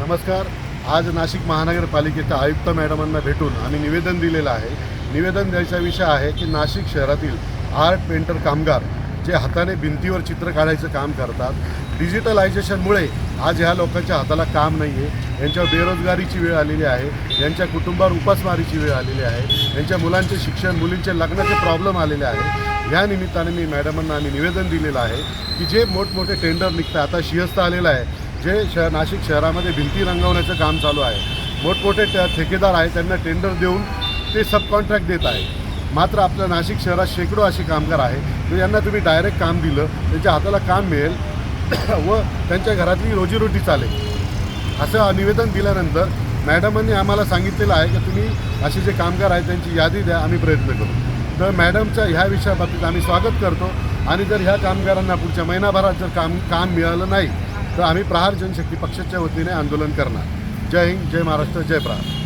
नमस्कार. आज नाशिक महानगरपालिकेच्या आयुक्त मॅडमांना भेटून आम्ही निवेदन दिलेलं आहे. निवेदन द्यायचा विषय आहे की नाशिक शहरातील आर्ट पेंटर कामगार जे हाताने भिंतीवर चित्र काढायचं काम करतात डिजिटलायझेशनमुळे आज ह्या लोकांच्या हाताला काम नाही आहे यांच्या बेरोजगारीची वेळ आलेली आहे यांच्या कुटुंबावर उपासमारीची वेळ आलेली आहे यांच्या मुलांचे शिक्षण मुलींचे लग्नाचे प्रॉब्लेम आलेले आहे या निमित्ताने मी मॅडमांना आम्ही निवेदन दिलेलं आहे की जे मोठमोठे टेंडर निघतात आता शिहस्त आलेलं आहे जे श नाशिक शहरामध्ये भिंती रंगवण्याचं काम चालू आहे. मोठमोठे ट ठेकेदार आहेत त्यांना टेंडर देऊन ते सब कॉन्ट्रॅक्ट देत आहे मात्र आपल्या नाशिक शहरात शेकडो असे कामगार आहे तर यांना तुम्ही डायरेक्ट काम दिलं त्यांच्या हाताला काम मिळेल व त्यांच्या घरातली रोजीरोटी चालेल. असं निवेदन दिल्यानंतर मॅडमांनी आम्हाला सांगितलेलं आहे की तुम्ही असे जे कामगार आहेत त्यांची यादी द्या आम्ही प्रयत्न करू. तर मॅडमच्या ह्या विषयाबाबतीत आम्ही स्वागत करतो. आणि जर ह्या कामगारांना पुढच्या महिनाभरात जर काम काम मिळालं नाही तर आम्ही प्रहार जनशक्ती पक्षाच्या वतीने आंदोलन करणार. जय हिंद जय महाराष्ट्र जय प्रहार.